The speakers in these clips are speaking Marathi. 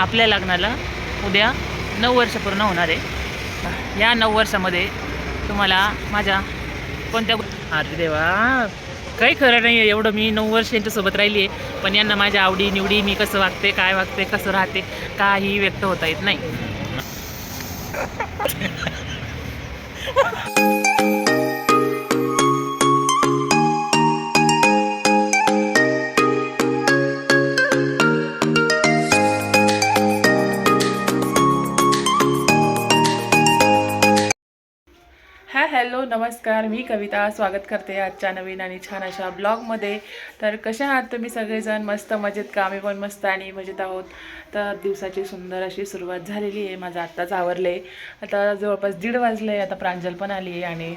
आपल्या लग्नाला उद्या नऊ वर्ष पूर्ण होणार आहे. या नऊ वर्षामध्ये तुम्हाला माझ्या कोणत्या अरे देवा काही खरं नाही आहे एवढं मी नऊ वर्ष यांच्यासोबत राहिली आहे पण यांना माझ्या आवडी निवडी मी कसं वागते काय वागते कसं राहते काही व्यक्त होता येत नाही. हॅलो नमस्कार. मी कविता स्वागत करते आजच्या नवीन आणि छान अशा ब्लॉगमध्ये. तर कशा आहात तुम्ही सगळेजण? मस्त मजेत का? आम्ही पण मस्त आणि मजेत आहोत. तर दिवसाची सुंदर अशी सुरुवात झालेली आहे. माझं आत्ताच आवरले आता जवळपास दीड वाजले आता प्रांजल पण आली आहे आणि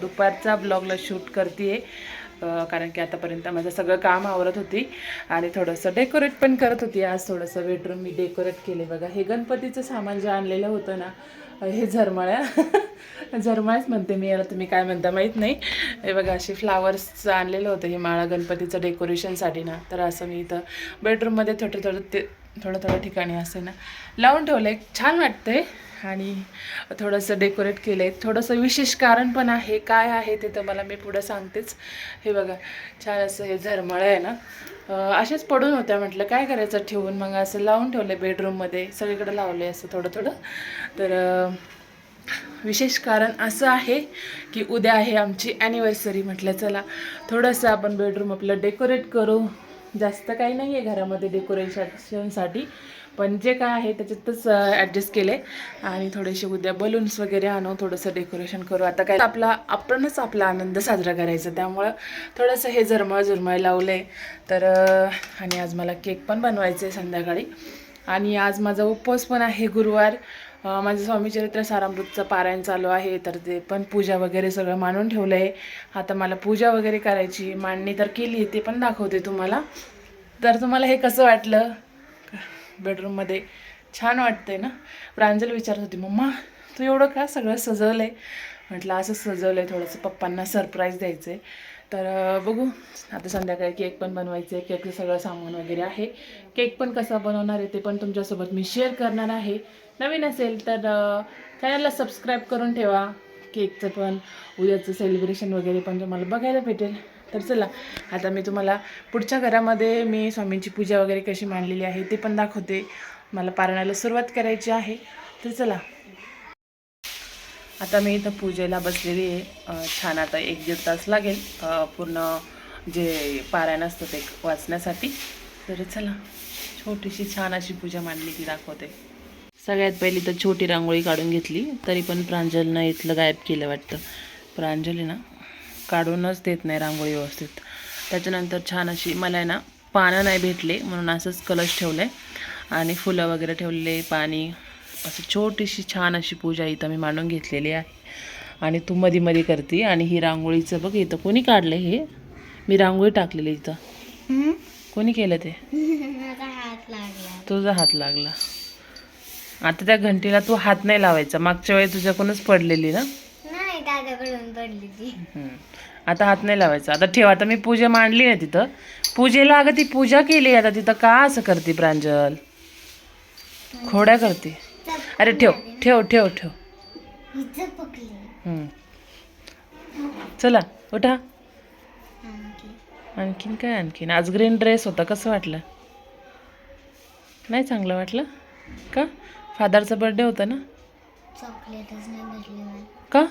दुपारचा ब्लॉगला शूट करते आहे कारण की आतापर्यंत माझं सगळं काम आवरत होती आणि थोडंसं डेकोरेट पण करत होती. आज थोडंसं बेडरूम मी डेकोरेट केले बघा हे गणपतीचं सामान जे आणलेलं होतं ना हे झरमळ्या. झरमाळ्याच म्हणते मी याला तुम्ही काय म्हणता माहीत नाही. हे बघा अशी फ्लावर्सचं आणलेलं होतं हे माळा गणपतीचं डेकोरेशनसाठी ना. तर असं मी इथं बेडरूममध्ये थोडं थोडं ते थोडं थोडं ठिकाणी असे ना लावून ठेवलं. आहे छान वाटतंय. आणि थोडंसं डेकोरेट केलं आहे थोडंसं विशेष कारण पण आहे. काय आहे ते तर मला मी पुढं सांगतेच. हे बघा छान असं हे झरमळं आहे ना. असेच पडून होत्या म्हटलं काय करायचं ठेवून? मग असं लावून ठेवलं बेडरूममध्ये सगळीकडे आहे असं थोडं थोडं. तर विशेष कारण असं आहे की उद्या आहे आमची ॲनिव्हर्सरी म्हटलं चला. थोडंसं आपण बेडरूम आपलं डेकोरेट करू. जास्त काही नाही आहे घरामध्ये डेकोरेशनसाठी पण जे काय आहे त्याच्यातच ॲडजस्ट केले. आणि थोडेसे उद्या बलून्स वगैरे आणू थोडंसं डेकोरेशन करू. आता काय आपला आपणच आपला आनंद साजरा करायचा. त्यामुळं थोडंसं हे झरमळ झुरमळ लावलं. आहे तर आणि आज मला केक पण बनवायचं आहे संध्याकाळी. आणि आज माझा उपवास पण आहे गुरुवार. माझं स्वामी चरित्र सारामृतचं पारायण चालू आहे. तर ते पण पूजा वगैरे सगळं मांडून ठेवलं आहे आता मला पूजा वगैरे करायची मांडणी तर केली ते पण दाखवते तुम्हाला. तर तुम्हाला हे कसं वाटलं? बेडरूममध्ये छान वाटतंय ना? प्रांजल विचारत होती मम्मा तू एवढं का सगळं सजवलं आहे म्हटलं असं सजवलं आहे थोडंसं पप्पांना सरप्राईज द्यायचं आहे तर बघू आता संध्याकाळी केक पण बनवायचं आहे केकचं सगळं सामान वगैरे आहे. केक पण कसा बनवणार आहे ते पण तुमच्यासोबत मी शेअर करणार आहे. नवीन असेल तर चॅनलला सबस्क्राईब करून ठेवा. केकचं पण उद्याचं सेलिब्रेशन वगैरे पण तुम्हाला बघायला भेटेल. तर चला आता मी तुम्हाला पुढच्या घरामध्ये मी स्वामींची पूजा वगैरे कशी मांडलेली आहे ते पण दाखवते. मला पारणाला सुरुवात करायची आहे. तर चला. आता मी इथं पूजेला बसलेली आहे. छान आता एक दीड तास लागेल. पूर्ण जे पारायण असतं ते वाचण्यासाठी. तर चला छोटीशी छान अशी पूजा मांडली ती दाखवते. सगळ्यात पहिली तर छोटी रांगोळी काढून घेतली. तरी पण प्रांजलनं इथलं गायब केलं वाटतं. प्रांजल ना काढूनच देत नाही रांगोळी व्यवस्थित. त्याच्यानंतर छान अशी मला आहे ना पानं नाही भेटले म्हणून असंच कलश ठेवलं आहे आणि फुलं वगैरे ठेवलेले पाणी. असं छोटीशी छान अशी पूजा इथं मी मांडून घेतलेली आहे. आणि तू मधी मधी करते आणि ही रांगोळीचं बघ इथं कोणी काढलं हे? मी रांगोळी टाकलेली इथं. कोणी केलं ते? तुझा हात लागला. आता त्या घंटीला तू हात नाही लावायचा. मागच्या वेळी तुझ्याकडूनच पडलेली ना? नाही दादाकडून पडली ती. हम्म. आता हात नाही लावायचा. आता ठेव आता मी पूजा मांडली ना तिथं. पूजेला अगं ती पूजा केली आता तिथं का असं करते प्रांजल? खोड्या करते. अरे ठेव ठेव ठेव ठेव. हिचं पकली. हम्म. चला उठा. आणखी. आणखीन काय आणखीन? आज ग्रीन ड्रेस होता कसं वाटलं? नाही चांगलं वाटलं? का? फादरचा बर्थडे होता ना? चॉकलेटच नाही भेटली मला. का?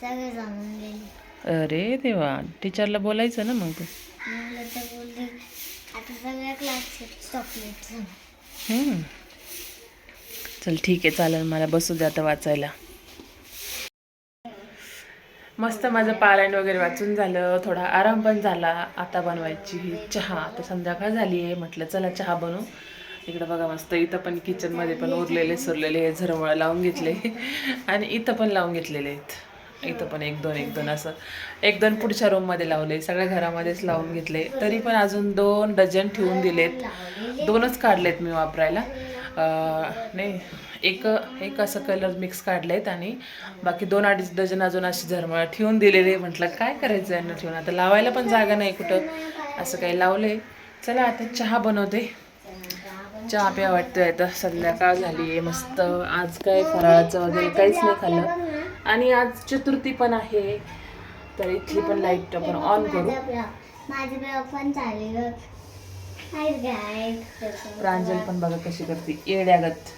सगळे जाणून गेली. अरे देवा टीचरला बोलायचं ना मग? तू मला तर बोलली आता सगळ्या क्लासचे चॉकलेट हम्म. चल ठीक आहे चालेल मला बसू दे आता वाचायला. मस्त माझं पारायण वगैरे वाचून झालं थोडा आराम पण झाला आता बनवायची ही चहा. आता संध्याकाळ झाली आहे म्हटलं चला चहा बनवू. इकडं बघा मस्त इथं पण किचनमध्ये पण उरलेले सुरलेले हे झरमळ लावून घेतले. आणि इथं पण लावून घेतलेले आहेत. इथं पण एक दोन एक दोन असं. एक दोन पुढच्या रूममध्ये लावले सगळ्या घरामध्येच लावून घेतले. तरी पण अजून दोन डझन ठेवून दिलेत. दोनच काढलेत मी वापरायला. नाही एक एक असं कलर मिक्स काढलेत आणि बाकी दोन अडीच डझन अजून अशी झरमळ ठेवून दिलेले म्हटलं काय करायचं यांना ठेवून? आता लावायला पण जागा नाही कुठं. असं काही लावले चला आता चहा बनवते. चहा प्या वाटतोय आता. संध्याकाळ झाली आहे मस्त. आज काय फराळाचं वगैरे काहीच नाही खाल्लं. आणि आज चतुर्थी पण आहे. तर इथली पण लाइट आपण ऑन करू. चालेल. प्रांजल पण बघा कशी करते. येड्यागत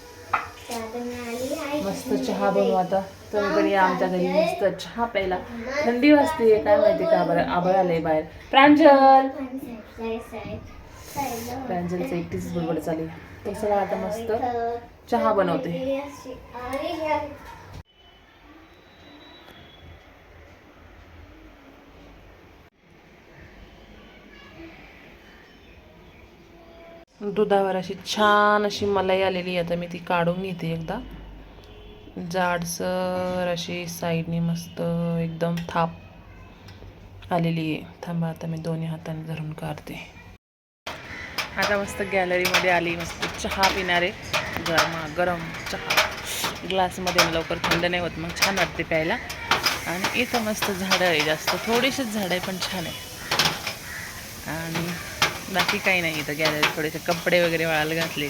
मस्त चहा बनवू आता. तुम्ही पण या आमच्या घरी. मस्त चहा प्यायला. थंडी वाजते. काय माहिती का बरं? आबळ आलंय बाहेर. प्रांजल! प्रांजलचं एकटीच बडबड चालू आहे. तर चला आता मस्त चहा बनवते. दुधावर अशी छान अशी मलाई आलेली आहे. आता मी ती काढून घेते एकदा. जाडसर अशी साईडने मस्त एकदम थाप आलेली आहे. थांबा आता मी दोन्ही हाताने धरून काढते. आता मस्त गॅलरीमध्ये आली मस्त चहा पिणारे. गरम गरम चहा. ग्लासमध्ये लवकर थंड नाही होत मग छान वाटते प्यायला. आणि इथं मस्त झाडं आहे जास्त थोडीशीच झाडं आहे पण छान आहे. आणि बाकी काही नाही इथं गॅलरीत थोडेसे कपडे वगैरे वाळायला घातले.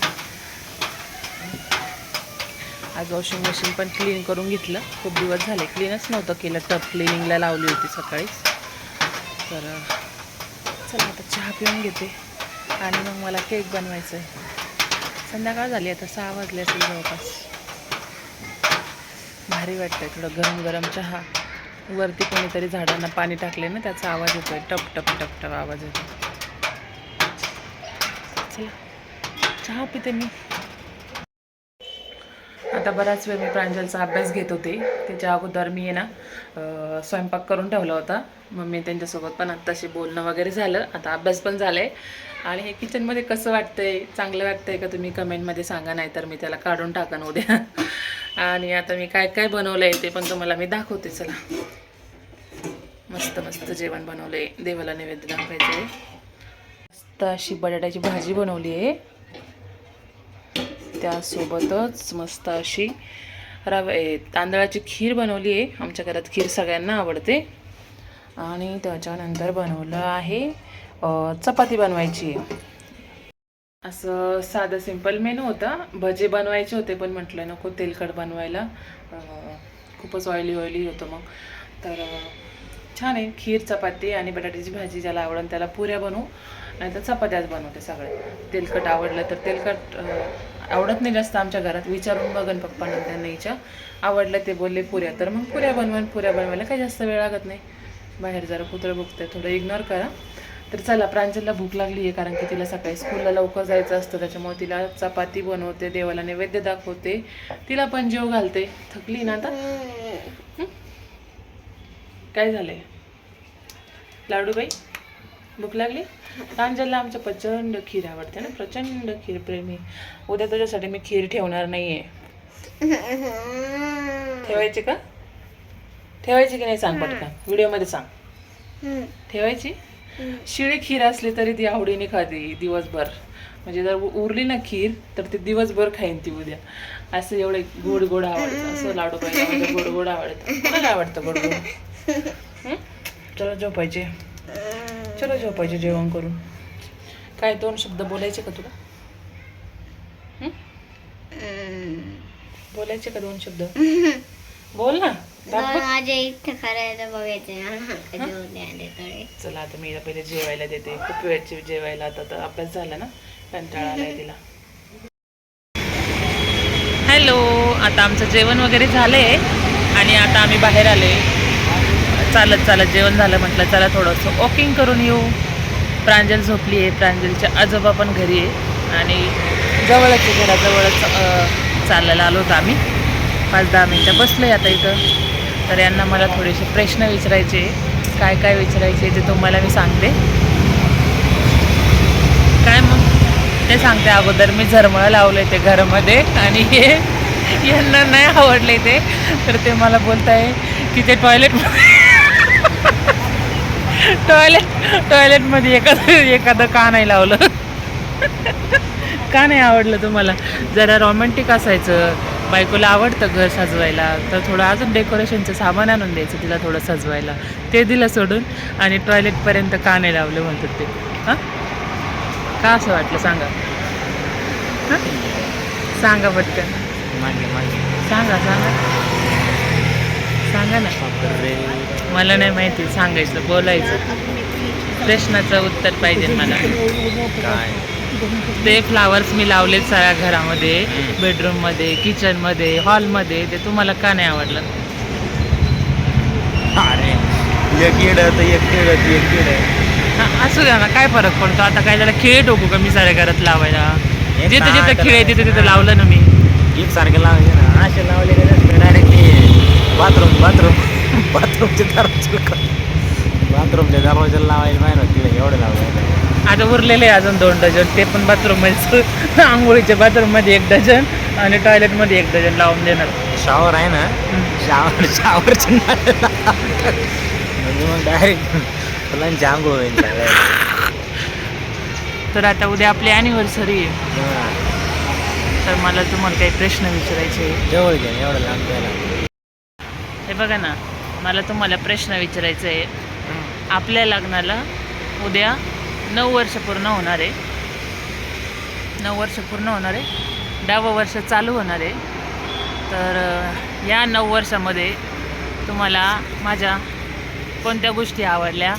आज वॉशिंग मशीन पण क्लीन करून घेतलं. खूप दिवस झाले क्लीनच नव्हतं केलं. टप क्लिनिंगला लावली होती सकाळीच. तर चला आता चहा पिऊन घेते. आणि मग मला केक बनवायचं आहे संध्याकाळ झाली आता सहा वाजले असेल जवळपास. भारी वाटतंय थोडं गरम गरम चहा. वरती कोणीतरी झाडांना पाणी टाकले ना त्याचा आवाज येतोय. टप टप टप टप आवाज येतो चला. चहा पिते मी. आता बराच वेळ मी प्रांजलचा अभ्यास घेत होते. त्याच्या अगोदर मी आहे ना स्वयंपाक करून ठेवला होता. मग मी त्यांच्यासोबत पण आत्ताशी बोलणं वगैरे झालं. आता अभ्यास पण झालाय. आणि हे किचनमध्ये कसं वाटतंय? चांगलं वाटतंय का तुम्ही कमेंटमध्ये सांगा नाही तर मी त्याला काढून टाकन उद्या. आणि आता मी काय काय बनवलं आहे ते पण तुम्हाला मी दाखवते. चला. मस्त मस्त जेवण बनवलं आहे देवाला नैवेद्य दाखवायचं आहे मस्त अशी बटाट्याची भाजी बनवली आहे. त्यासोबतच मस्त अशी रवे तांदळाची खीर बनवली आहे. आमच्या घरात खीर सगळ्यांना आवडते. आणि त्याच्यानंतर बनवलं आहे चपाती बनवायची. आहे असं साधं सिंपल मेनू होता. भजे बनवायचे होते पण म्हटलं नको तेलकट बनवायला. खूपच ऑइली ऑइली होतं मग. तर छान आहे. खीर चपाती आणि बटाट्याची भाजी ज्याला आवडेल त्याला पुऱ्या बनवू. नाही तर चपात्याच बनवते सगळे. तेलकट आवडलं तर तेलकट आवडत नाही जास्त आमच्या घरात. विचारून बघन पप्पांना त्यांना हिच्या आवडलं ते बोलले पुऱ्या. तर मग पुऱ्या बनवून पुऱ्या बनवायला काही जास्त वेळ लागत नाही. बाहेर जरा कुत्रं बघते थोडं इग्नोर करा. तर चला प्रांजलला भूक लागली आहे कारण की तिला सकाळी स्कूलला लवकर जायचं असतं. त्याच्यामुळे तिला चपाती बनवते देवाला नैवेद्य दाखवते. तिला पण जेव घालते. थकली ना आता? काय झालंय? लाडूबाई भूक लागली? प्रांजलला आमच्या प्रचंड खीर आवडते ना प्रचंड खीर प्रेमी. उद्या तुझ्यासाठी मी खीर ठेवणार नाहीये. ठेवायची का? ठेवायची की नाही सांग पटकन? व्हिडिओमध्ये सांग. ठेवायची? शिळी खीर असली तरी ती आवडीने खाते दिवसभर. म्हणजे जर उरली ना खीर तर ती दिवसभर खाईन ती उद्या. असं एवढं गोड गोड आवडतं. असं लाडू पाहिजे गोड गोड आवडतं. कोणाला आवडतं गोड गोड? चलो झोपायचे. चलो झोपायचे जेवण करून. काय दोन शब्द बोलायचे का तुला? बोलायचे का दोन शब्द? बोल ना. दाखव. माझ्या इथं करायला बघायचं आले चला आता मी हिला पहिले जेवायला देते. खूप वेळची जेवायला आता तर अभ्यास झाला ना? कंटाळा आलाय तिला. हॅलो आता आमचं जेवण वगैरे झालंय आणि आता आम्ही बाहेर आले चालत चालत जेवण झालं म्हटलं चला थोडंसं वॉकिंग करून येऊ. प्रांजल झोपली आहे प्रांजलच्या आजोबा पण घरी आहे. आणि जवळच आहे घराजवळच चालायला आलो होतो आम्ही. पाच दहा मिनटं बसलो आहे आता इथं. तर यांना मला थोडेसे प्रश्न विचारायचे काय काय विचारायचे ते तुम्हाला मी सांगते. काय मग? ते सांगते अगोदर मी झरमळं लावलंय ते घरामध्ये आणि हे यांना नाही आवडले ते. तर ते मला बोलताय की ते टॉयलेट टॉयलेट टॉयलेटमध्ये एखादं एखादं का नाही लावलं. का नाही आवडलं तुम्हाला? जरा रोमॅन्टिक असायचं. बायकोला आवडतं घर सजवायला. तर थोडं अजून डेकोरेशनचं सामान आणून द्यायचं तिला थोडं सजवायला. ते दिलं सोडून आणि टॉयलेटपर्यंत का नाही लावलं म्हणतात ते. हां? का असं वाटलं? सांगा. सांगा पटकन. मागे मागे. सांगा सांगा. सांगा ना. मला नाही माहिती सांगायचं बोलायचं. प्रश्नाचं उत्तर पाहिजे मला. काय ते फ्लावर्स मी लावलेत साऱ्या घरामध्ये. बेडरूममध्ये किचनमध्ये हॉलमध्ये ते तुम्हाला का नाही आवडलं? अरे एक किड तर एक किड एक किड असू द्या ना काय फरक पडतो? आता काय त्याला खेळ ठोकू का मी साऱ्या घरात लावायला? जिथे जिथे खेळ आहे तिथे तिथे? लावलं ना मी. एक सारखे लावायचे ना असे लावले का डायरेक्टली बाथरूम बाथरूम बाथरूमचे दरवाजे बाथरूमच्या दरवाजाला लावायला माहिती नव्हती एवढं लावलं आता उरलेले अजून दोन डझन ते पण बाथरूममध्ये आंघोळीच्या बाथरूममध्ये एक डझन आणि टॉयलेटमध्ये एक डझन लावून देणार. शॉवर आहे ना? शावर शावरचे म्हणजे मग डायरेक्ट फुलांची आंघोळ होईल तर आता उद्या आपली अॅनिव्हर्सरी आहे. तर मला तुम्हाला काही प्रश्न विचारायचे. जवळ घ्या एवढं लांब द्यायला हे बघा ना मला तुम्हाला प्रश्न विचारायचा आहे. आपल्या लग्नाला उद्या नऊ वर्ष पूर्ण होणार आहे. नऊ वर्ष पूर्ण होणार आहे. दहावं वर्ष चालू होणार आहे. तर या नऊ वर्षामध्ये तुम्हाला माझ्या कोणत्या गोष्टी आवडल्या?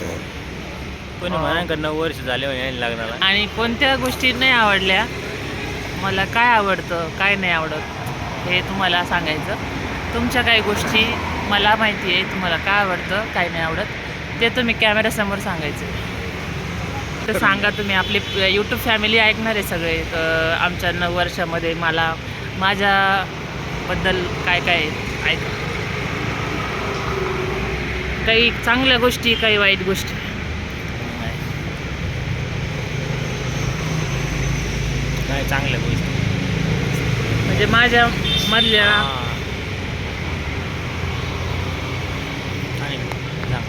कोणी नऊ वर्ष झाले लग्नाला? आणि कोणत्या गोष्टी नाही आवडल्या? मला काय आवडतं काय नाही आवडत हे तुम्हाला सांगायचं. तुमच्या काही गोष्टी मला माहिती आहे तुम्हाला काय आवडतं काय नाही आवडत ते तुम्ही कॅमेऱ्यासमोर सांगायचं. तर सांगा तुम्ही आपली यूट्यूब फॅमिली ऐकणार आहे सगळे अं, आमच्या नऊ वर्षामध्ये मला माझ्याबद्दल काय काय ऐका. काही चांगल्या गोष्टी काही वाईट गोष्टी. काय चांगल्या गोष्टी. म्हणजे माझ्या मधल्या हा. आणि सांग.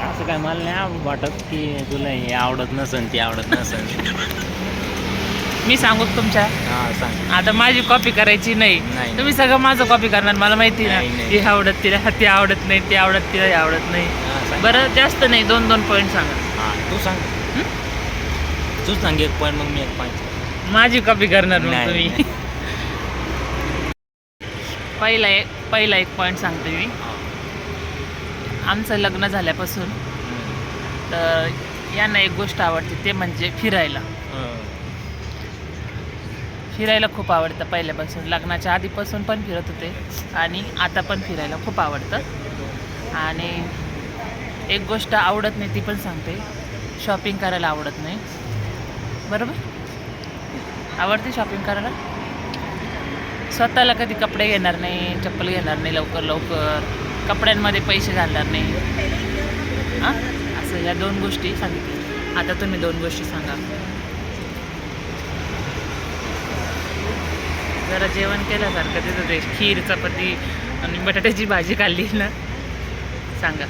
असं काय मला नाही वाटत की तुला हे आवडत नसन ते आवडत नसन. मी सांगू का तुमच्या? हा सांग. आता माझी कॉपी करायची नाही. नाही. तुम्ही सगळं माझं कॉपी करणार मला माहिती नाही, ना. नाही. हे आवडत तिला ते आवडत नाही ते आवडत तिला हे आवडत नाही. हा, सांग. बरं जास्त नाही दोन दोन पॉईंट सांगा. हा तू सांग. तू सांग एक पॉईंट मग मी एक पॉईंट माझी कॉपी करणार मग नाही, तुम्ही. पहिला एक पहिला एक पॉईंट सांगते मी. आमचं लग्न झाल्यापासून तर यांना एक गोष्ट आवडते ते म्हणजे फिरायला. फिरायला खूप आवडतं पहिल्यापासून. लग्नाच्या आधीपासून पण फिरत होते आणि आता पण फिरायला खूप आवडतं. आणि एक गोष्ट आवडत नाही ती पण सांगते. शॉपिंग करायला आवडत नाही. बरोबर? आवडते शॉपिंग करायला? स्वतःला कधी कपडे घेणार नाही चप्पल घेणार नाही लवकर लवकर. कपड्यांमध्ये पैसे घालणार नाही. हां या दोन गोष्टी सांगितल्या. आता तुम्ही दोन गोष्टी सांगा. जरा जेवण केल्यासारखं तिथं ते खीर चपाती आणि बटाट्याची भाजी खाल्ली ना. सांगा.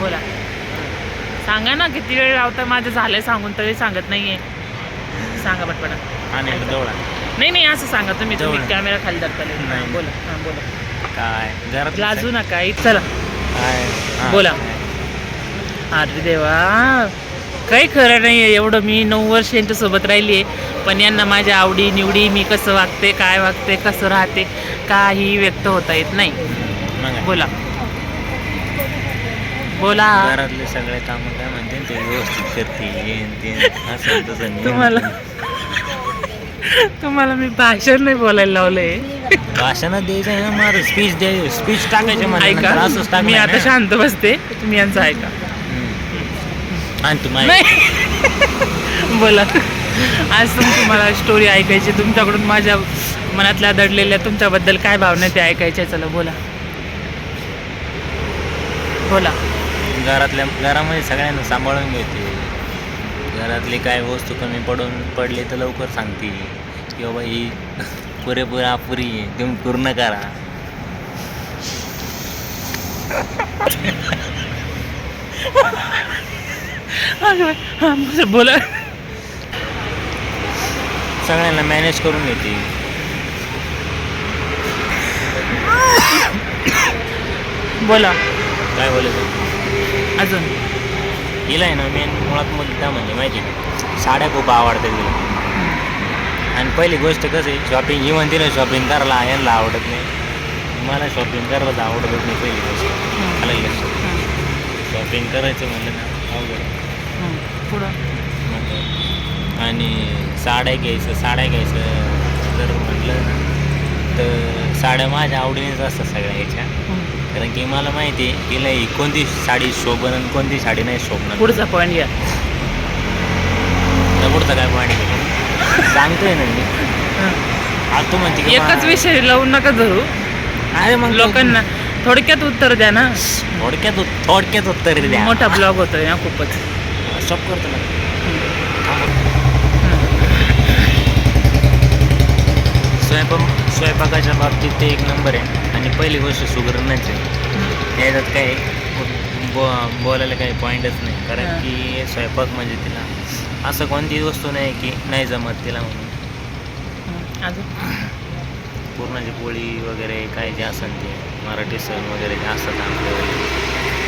बोला. सांगा ना किती वेळ लावता माझं झालंय सांगून तरी सांगत नाहीये. सांगा पटपटा. नाही नाही असं सांगा तुम्ही. तुम्ही. कॅमेरा खाली नाही. बोला. हां बोला. काय? घरात लाजू नका. चला. काय. बोला. अरे देवा काही खरं नाही आहे एवढं मी नऊ वर्ष यांच्यासोबत राहिली आहे पण यांना माझ्या आवडी निवडी मी कसं वागते काय वागते कसं राहते काही व्यक्त होता येत नाही? बोला बोला घरातले सगळे काम काय म्हणते ते व्यवस्थित करते. तुम्हाला तुम्हाला मी भाषण नाही बोलायला लावलंय भाषणात द्यायचं आहे ना मला स्पीच द्याय स्पीच टाकायचे मला ऐका असंच मी आता. शांत बसते तुम्ही यांचं ऐका. आणि तुम्हाला नाही. बोला. आज तुमची मला स्टोरी ऐकायची तुमच्याकडून माझ्या मनातल्या दडलेल्या तुमच्याबद्दल काय भावना ते ऐकायच्या चला बोला. बोला. घरातल्या घरामध्ये सगळ्यांना सांभाळून घेते. घरातली काय वस्तू कमी पडून पडली तर लवकर सांगते. की बाबा ही पुरेपूर अपुरी आहे तुम्ही पूर्ण करा. बोला. सगळ्यांना मॅनेज करून घेते. बोला. काय बोलायचं? अजून. हिला आहे ना मेन मुळात मुद्दा म्हणजे माहिती साड्या खूप आवडतात तिला. आणि पहिली गोष्ट कसं आहे शॉपिंग ही म्हणते ना शॉपिंग करायला यांना आवडत नाही. मला शॉपिंग करायलाच आवडतच नाही पहिली गोष्ट. लक्षात? शॉपिंग करायचं म्हणलं ना अवघड आणि साड्या घ्यायचं साड्या घ्यायचं जर म्हटलं ना तर साड्या माझ्या आवडीनेच असतात सगळ्या ह्याच्या. कारण की मला माहिती आहे की नाही कोणती साडी शोभन आणि कोणती साडी नाही शोभणार. पुढचा पॉईंट घ्या. पुढचं काय पाणी सांगतोय ना मी. आता तू म्हणते की एकच मा- विषय लावून नका धरू. अरे मग लोकांना थोडक्यात उत्तर द्या ना. थोडक्यात उत- थोडक्यात उत्तर द्या. मोठा ब्लॉग होतोय ना खूपच. स्टॉप करतो ना. स्वयंपाक स्वयंपाकाच्या बाबतीत ते एक नंबर आहे. आणि पहिली गोष्ट सुगरणच आहे. याच्यात काय बो बोलायला काही पॉईंटच नाही. कारण हां. की स्वयंपाक म्हणजे तिला असं कोणतीही वस्तू नाही की नाही जमत तिला म्हणून. अजून? पुरणाची पोळी वगैरे काय जे असेल ते मराठी सण वगैरे जे असतात आपल्या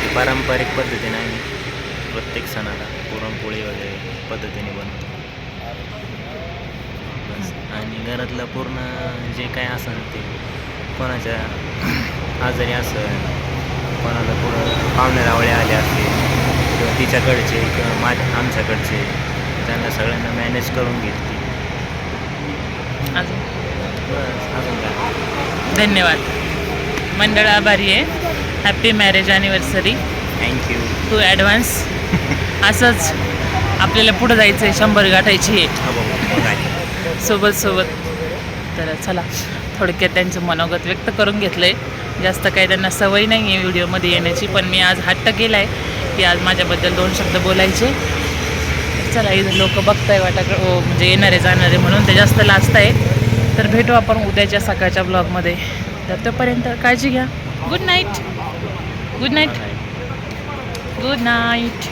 ते पारंपरिक पद्धतीने आम्ही प्रत्येक सणाला पुरणपोळी वगैरे पद्धतीने बनवतो. आणि घरातलं पूर्ण जे काय असेल ते कोणाच्या आजारी असेल कोणाला पुढं पाहुणे रावळे आले असतील किंवा तिच्याकडचे किंवा माझ्या आमच्याकडचे त्यांना सगळ्यांना मॅनेज करून घेतली. अजून बस अजून काय? धन्यवाद. मंडळ आभारी आहे. Happy marriage anniversary thank you to advance असंच आपल्याला पुढं जायचं आहे शंभर गाठायची आहे. हो बघ काय सोबत सोबत. तर चला थोडक्यात त्यांचं मनोगत व्यक्त करून घेतलं आहे जास्त काही त्यांना सवय नाही आहे व्हिडिओमध्ये येण्याची पण मी आज हट्ट केला आहे की आज माझ्याबद्दल दोन शब्द बोलायचे. चला इथं लोक बघताय वाटा म्हणजे येणारे जाणारे म्हणून ते जास्त लाजत आहे तर भेटू आपण उद्याच्या सकाळच्या ब्लॉगमध्ये तर तोपर्यंत काळजी घ्या. Good night good night good night